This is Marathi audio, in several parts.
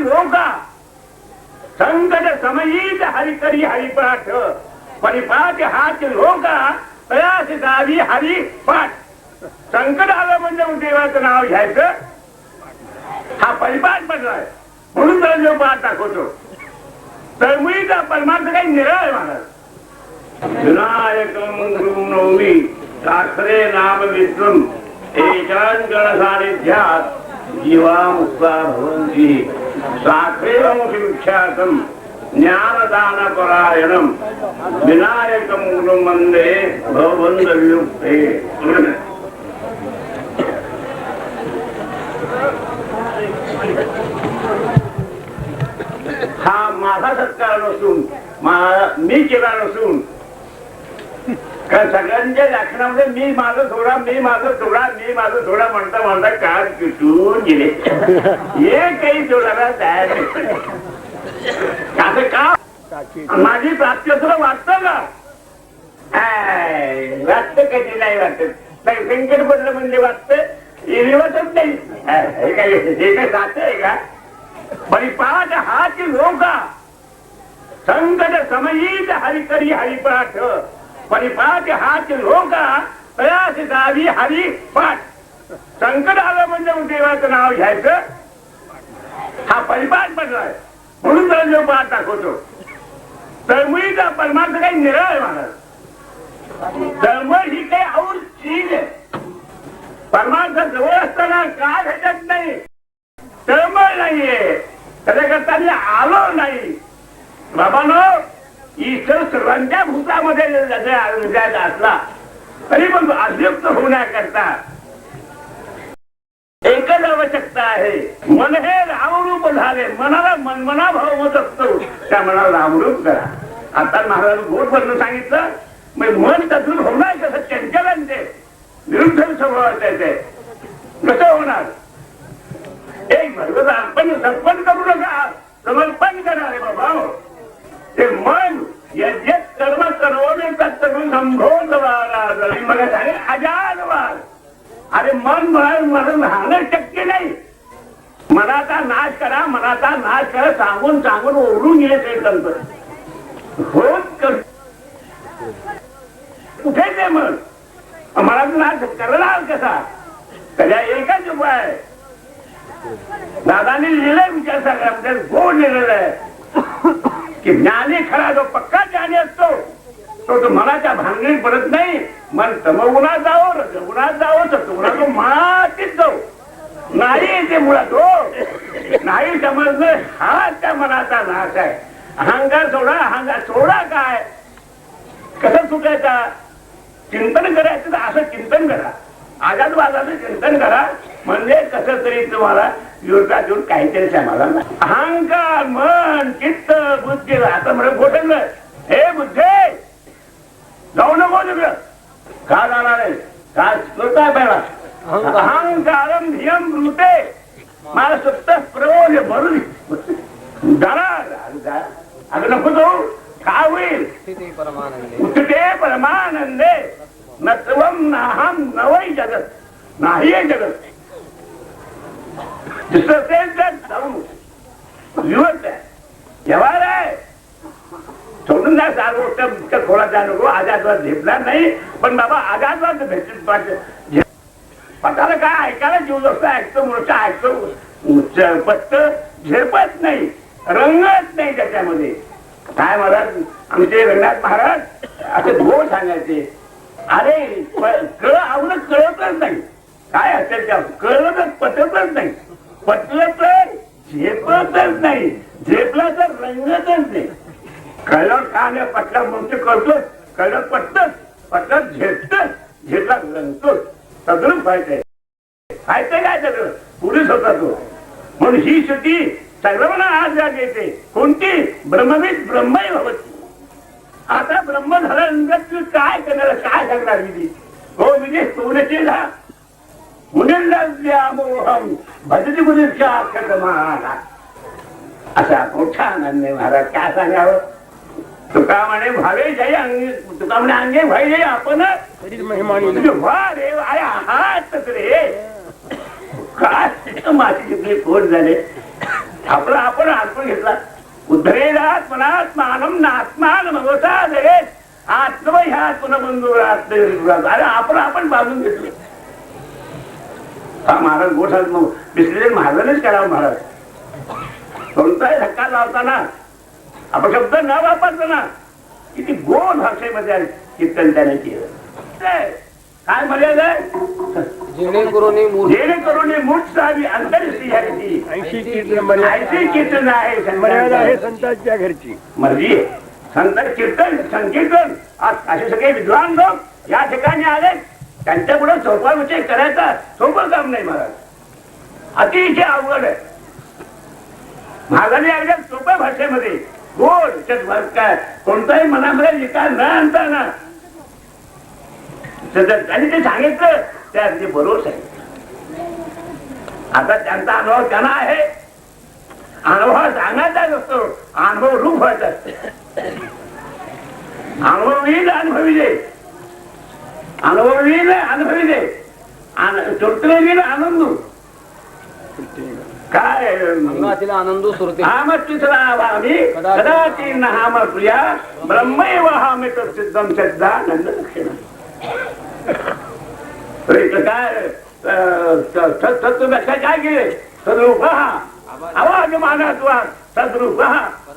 लोका संकट समयीत हरिकरी हरिपाठ. परिपाठ हाच लोका तयास गावी हरिपाठ. संकट आलं म्हणजे मग देवाचं नाव घ्यायचं. हा परिपाठ पडलाय म्हणून तर जो पाठ दाखवतो. तर तळमुळीचा परमार्थ काही निरळ महाराज विनायक नवमी. साखरे नाम विष्णू. एकांगण सानिध्यात जीवा मुक्ता भवंती. साखरे विख्यातम ज्ञानदान परायणम विनायक वंदे भवबंधयुक्ते हा माझा सत्कार नसून मा- मी केला नसून कारण सगळ्यांच्या व्याख्यानामध्ये मी माझं सोडा मी माझं सोडा मी माझं सोडा म्हणता म्हणता काळ किटून गेले. हे काही सोडायला तयार नाही. असं का? माझी प्राप्ती तुला वाटत का? वाटत वाटतं कधी नाही वाटत. नाही, संकट पडलं म्हणजे वाटत. इरिवतच नाही. आय, हे काय हे काय जात आहे का? परिपाठ हाच लोका. संकट समयीत हरिकरी हरिपाठ. परिपाठ हाच लोका तयास गावी हरिपाठ संकट आलं म्हणजे मग देवाचं नाव घ्यायचं. हा परिपाठ पडलाय म्हणून त्याला देव पाठ दाखवतो. तळमळीचा परमार्थ काही निरळ आहे महाराज तळमळ ही काही और चीज आहे. परमार्थ जवळ असताना का भेटत नाही? तळमळ नाहीये. त्याच्याकरता मी आलो नाही. बाबानो ईश्वर सर्वांच्या भूतामध्ये जायचा असला तरी पण अभियुक्त होण्याकरता एकच आवश्यकता आहे. मन हे रामरूप झाले मनाला मनमना भाव होत असतो. त्या मनाला रामरूप करा. आता महाराज गोड बनणं सांगितलं मग मन त्यातून होणार कसं चंचलन ते विरुद्ध स्वभावाचं आहे ते कसं होणार? एक भगवत आपण समर्पण करू नका. समर्पण करा रे बाबा. ते मन यज्ञ कर्म करोमी तत्तरून संभोध मग झाले अजान अरे मन मरण राहणं शक्य नाही. मनाचा नाश करा मनाचा नाश करा सांगून सांगून ओढून येत हे संत होत कर- कुठे ते मन? मनाचा नाश करणार कसा? त्याच्या एकच उपाय दादाने लिहिलंय विचार सगळ्या गोड लिहिलेलं आहे. की ज्ञानी खरा जो पक्का ज्ञानी असतो तो तो मनाच्या भांगणी पडत नाही. मन तमगुणा जाओ रजगुणात जाओ सतगुणा तो मातीत जाऊ नाही ते मुळात हो. नाही समजणं हा त्या मनाचा नाश आहे. अहंकार सोडा अहंकार सोडा काय? कसं सुटायचा? चिंतन करायचं तर असं चिंतन करा. आझाद वादाचं चिंतन करा. म्हणजे कसं तरी तुम्हाला विरोधात येऊन काहीतरी समाधान. अहंकार मन चित्त बुद्धी आता म्हणून गोठवलं हे बुद्धे. जाऊ नको तिकडं. का जाणार आहे? काय काय पहिला अहंकारम धियम मृते. मला सत्त प्रबोध भरून. जाणार अगं नको जाऊ. काय होईल? स्थिती परमानंदे. उठते परमानंदे नत्वम नाहम नवई जगत नाही जगत. दुसरं आहे. व्यवहार आहे. सोडून जा चार गोष्ट इतकं थोडा जा नको आजादवाद झेपणार नाही पण बाबा आजादवाद भेटत पाहिजे. काय ऐकायला जीव जसं ऐकतो मोठा ऐकतो उच्च पत्त झेपत नाही रंगत नाही त्याच्यामध्ये. काय महाराज आमचे रंगनाथ महाराज असे भो सांगायचे. अरे कळ आवडत कळतच नाही. काय असेल त्या कळलं तर पटतच नाही. पटलं तर झेपतच नाही. झेपला तर रंगतच नाही. कळलं का पटला म्हणून कळतोच. कळलं पटतच. पटलं झेपतच. झेपला रंगतोच. सगळं व्हायचंय व्हायचंय काय सगळं? पुरुष होता तो. म्हणून ही श्रुती सर्वांना आज जाग येते कोणती? ब्रह्मविद ब्रह्मही भवती. आता ब्रह्म झाल्यानंतर तू काय करणार काय सांगणार विधी? हो विधी सोनचे झा मुनिर्लव्यामोहम भजती मुनीच्या कदमाला असा मोठा आनंद महाराज काय सांगावं? तुका म्हणे भावे जाई अंगे तुका म्हणे अंगे भाई जाई आपण. रे अरे आहातच रे काय जिथले फोन झाले. आपला आपण अर्पण घेतला. उद्धरेदात मनात्मानम नात्मान मगोता जगेत आत्म ह्या पुनबंधू अरे आपण आपण बाजून घेतलं। हा महाराज गोठा मग विश्लेषण महाराजानेच करावं महाराज. कोणताही धक्का लावताना अपशब्द न वापरताना किती गोड भाषेमध्ये आहे कीर्तन त्याने केलं. काय मर्यादा आहे? जेणेकरून मूठ सावी ऐंशी कीर्तन आहे मर्यादा आहे संतांची. संतांच्या घरची. मर्जी. संत कीर्तन संकीर्तन. आज असे सगळे विद्वान लोक या ठिकाणी आले. त्यांच्या पुढे सोपा विषय करायचा सोपं काम नाही महाराज. अतिशय अवघड आहे. महाराजांनी अगदी सोप्या भाषेमध्ये गोड भर काय? कोणताही मनामध्ये विकार न आणताना आणि ते सांगितलं ते अगदी बरोबर सांगितलं. आता त्यांचा अनुभव त्यांना आहे. अनुभव सांगायचा नसतो अनुभव रूप व्हायचा असते. अनुभव येईल अनुभवी दे अनुभव येईल अनुभवी दे चोरतले येईल आनंद. काय? आनंद सुरते. हाम तिसरा आम्ही कदाचित. हाम प्रिया ब्रह्मैव हामे तर सिद्धम श्रद्धा नंद दक्षिण काय? तत्वव्याख्या काय केले? सद्रूप आवाज मानत्वात सद्रूप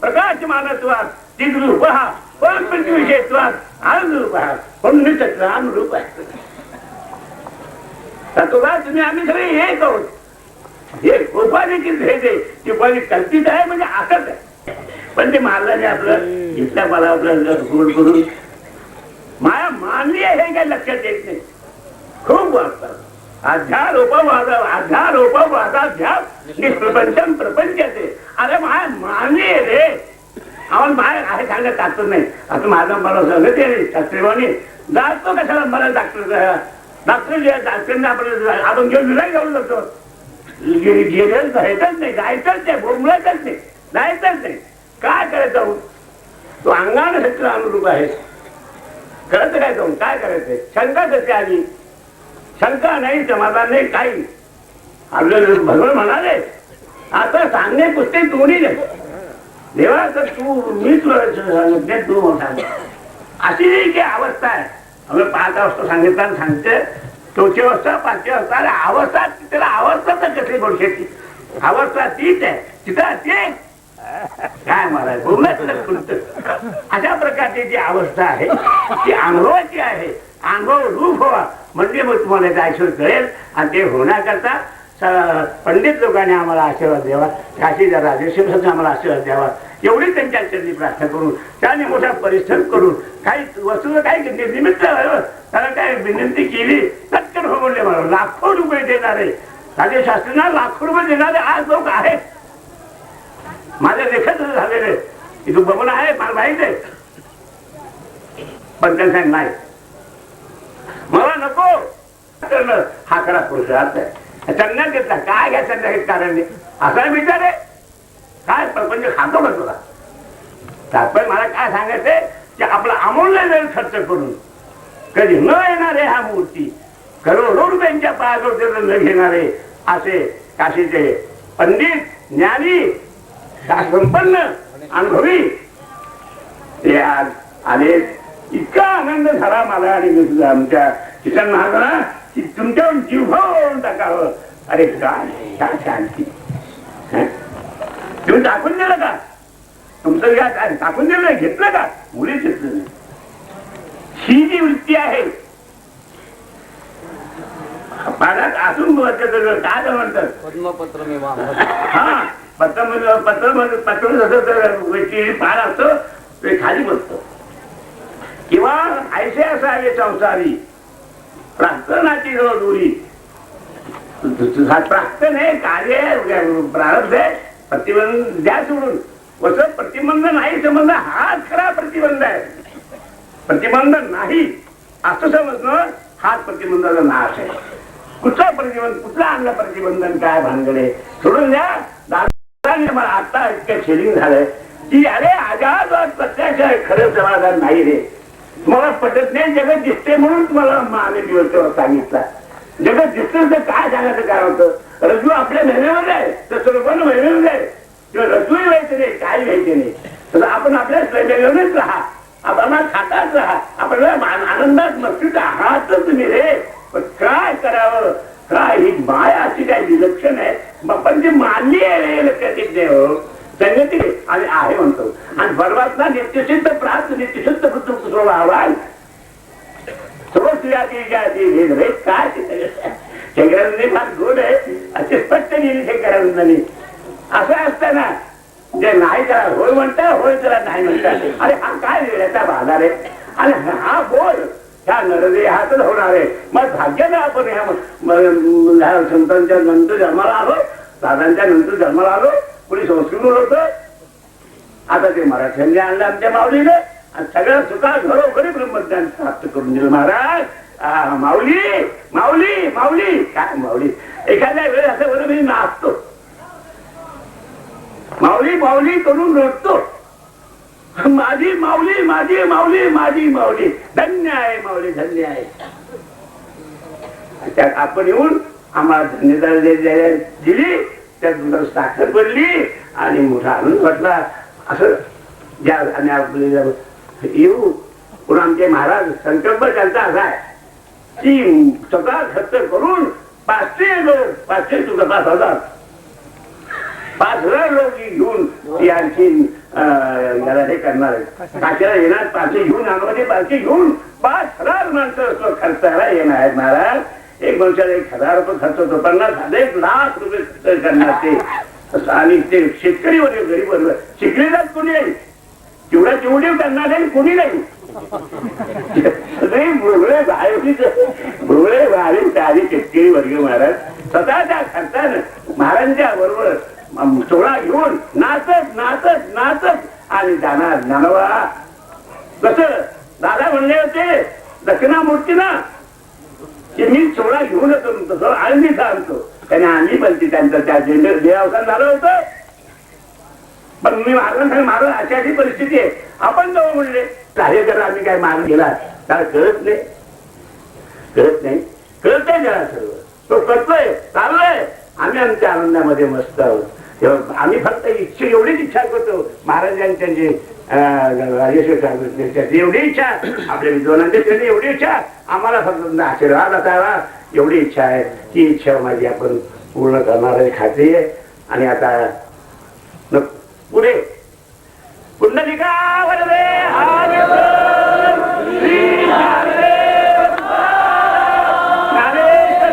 प्रकाश मानत्वात चिद्रूप म्हणजे पण विषयत्वात आनंदरूप पण निसर्ग अनुरूप आहे. तत्वभा तुम्ही आम्ही सगळे हे आहोत हे उपाधीची भेद आहे ती? उपाधी कल्पित आहे म्हणजे आकत आहे. पण ते महाराजांनी आपलं घेतल्या मला आपलं गोड करून माया मानली आहे हे काही लक्षात येत नाही. खूप वाचतात. अध्यार उपवाद अध्यार उपवादाध्यास अरे माया मानली आहे रे. आम्हाला बाहेर आहे सांगत नाही. आता माझा मला सांगत शास्त्रीवाणी जातो कशाला मला डॉक्टर डॉक्टर डॉक्टरने आपण आपण घेऊन विलाय घेऊन जातो. गेलेच जायचंच नाही जायचंच नाही बोंबलायचंच नाही जायचंच नाही. काय करायचं? तो अंगाने सत्र अनुरूप आहे. कळत काय जाऊन काय करायचंय? शंका कशी आली? शंका नाही समाधान नाही काही. आपलं भगवान म्हणाले आता सांगणे पुस्तक तुम्ही नाही देवा तर तू मी तुला सांगितले तू सांग. अशी जी अवस्था आहे. आम्ही पाच अवस्था सांगितलं सांगते. चौथी अवस्था पाचवी अवस्था अरे अवस्था त्याला अवस्था तर कसली गोष्टी अवस्था तीच आहे. तिथं ते काय महाराज अशा प्रकारची जी अवस्था आहे ती अनुभवाची आहे अनुभव रूप व्हावा म्हणजे मग तुम्हाला ते ऐश्वर कळेल आणि ते होण्याकरता पंडित लोकांनी आम्हाला आशीर्वाद द्यावा. काशीच्या राजेश्वर आम्हाला आशीर्वाद द्यावा. एवढी त्यांच्या चरणी प्रार्थना करून त्याने मोठा परिश्रम करून काही वस्तू काही निमित्त त्याला काय विनंती केली पटकन हो म्हणले मला लाखो रुपये देणारे. राजेशास्त्रींना लाखो रुपये देणारे आज लोक आहेत. माझ्या लेखत झालेले की तू बबन आहे मला माहीत आहे. पण त्यांना नाही. मला नको. करणं हा खरा पुरुषार्थ आहे त्यांना घेतला. काय घ्या त्यांना हे कारण असा विचार आहे. काय प्रपंच खातो का तुला? तात्पर्य मला काय सांगायचंय की आपला अमूल्य वेळ खर्च करून कधी न येणारे हा मूर्ती करोडो रुपयांच्या पायाजवळ न घेणारे असे काशीचे पंडित ज्ञानी संपन्न अनुभवी. ते आज आले. इतका आनंद झाला मला आणि सुद्धा आमच्या किशन महाराजांना की तुमच्यावर जीव टाकावं. अरे काय? काय शांती? तुम्ही टाकून दिलं का? तुमचं या काय टाकून दिलं घेतलं का? मुलीच घेतलं नाही. ही जी वृत्ती आहे. पाण्यात असून बोलायचं काय म्हणतात? पद्मपत्र मी हा. पत्र पत्र पत्र जसं व्यक्ती पार असतो ते खाली बसतो. किंवा ऐसे असावे संसारी. प्रार्थनाची जो दुरी प्रार्थन आहे कार्य प्रारब्ध आहे प्रतिबंध द्या सोडून. वस प्रतिबंध नाही संबंध हाच खरा प्रतिबंध आहे. प्रतिबंध नाही असं समजणं हाच प्रतिबंधाचा नाश आहे. कुठला प्रतिबंध कुठला आणला प्रतिबंधन काय भानगडे सोडून द्या. दादाने मला आता इतकं शेलिंग झालंय की अरे आजाद प्रत्यक्ष खरं समाधान नाही रे. तुम्हाला पटत नाही जगत दिसते म्हणून तुम्हाला माने दिवस सांगितला. जगत दिसतं तर काय सांगायचं काय होतं? रजू आपल्या मेहनमध्ये आहे तर सर्व मेहनमध्ये आहे. किंवा रजूही व्हायचं नाही काय व्हायचं नाही. तर आपण आपल्या स्वयंपाकानेच राहा. आपण खाताच राहा. आपण आनंदात मस्तीत आहातच तुम्ही रे. पण काय करावं? काय ही माया अशी काय विलक्षण आहे? पण ती मानली आहे रे लक्षात येत नाही हो. संगती आणि आहे म्हणतो. आणि परमात्मा नित्यशुद्ध प्राप्त नित्यशुद्ध पुत्र आव्हान सर्व स्त्रियाची जाती भेद काय? शंकरानंदी फार गोड आहे. असे स्पष्ट लिहिली शंकरानंदानी. असं असताना जे नाही त्याला होय म्हणता होय त्याला नाही म्हणता अरे हा काय वेळाचा बाजार आहे? आणि हा बोल. ह्या नरदेहातच होणार. आहे मग भाग्याने आपण ह्या संतांच्या नंतर जन्माला आलो दादांच्या नंतर जन्माला आलो कोणी संस्कृत होतं आता ते मराठ्यांनी आणलं आमच्या माऊलीने. आणि सगळ्या सुखा घरोघरी ब्रह्मज्ञान प्राप्त करून दिलं महाराज. माऊली माऊली माऊली. काय माऊली? एखाद्या वेळेस असं बरं मी नाचतो. माऊली माऊली करून रडतो. माझी माऊली माझी माऊली माझी माऊली. धन्य आहे माऊली धन्य आहे. त्यात आपण येऊन आम्हाला धन्यता दिली त्यात दुधात साखर पडली आणि मोठा आनंद वाटला. असं ज्या आणि आपले येऊ पण आमचे महाराज संकल्प त्यांचा असा आहे. की स्वतः खर्च करून पाचशे लोक पाचशे तुझा पाच हजार पाच हजार लोक घेऊन ती आणखी याला हे करणार आहे काशीला येणार पाचशे घेऊन आणमध्ये पाचशे घेऊन पाच हजार माणसं खर्चाला येणार आहेत महाराज. एक माणसाला एक हजार रुपये खर्च होतो पन्नास हजार एक लाख रुपये खर्च करणार ते. आणि ते शेतकरी वगैरे गरीब वगैरे शिकलेलाच कोणी नाही. चिवडा चिवडीव करणार नाही कोणी नाही सगळे भोगळे बाहेरीच भोगळे आधी शेतकरी वर्ग महाराज. स्वतःच्या खर्चानं महाराजांच्या बरोबर सोळा घेऊन. नाचत नाचत नाचत. आणि जाणार ज्ञानोबा कस? दादा म्हणले होते दक्षिणामूर्ती ना की मी सोळा घेऊन येतो आणि मी सांगतो. त्याने आम्ही पण ती त्यांचं त्या जे- जे झालं होतं. पण मी महाराजांकडे महाराज अशी अशी परिस्थिती आहे. आपण जाऊ म्हणले. कार्यकर आम्ही काय मार गेला. त्याला कळत नाही. कळत नाही. कळत नाही त्याला सर्व. तो करतोय चाललंय. आम्ही आमच्या आनंदामध्ये मस्त आहोत. आम्ही फक्त इच्छा एवढीच इच्छा करतो. महाराजांच्या जे राजेश्वर त्याची एवढी इच्छा. आपल्या विद्वानांची त्यांनी एवढी इच्छा. आम्हाला फक्त आशीर्वाद असावा. एवढी इच्छा आहे. ती इच्छा माझी आपण पूर्ण करणार आहे. खात्री आहे. आणि आता न- पुढे पुंडलिका वरदे हा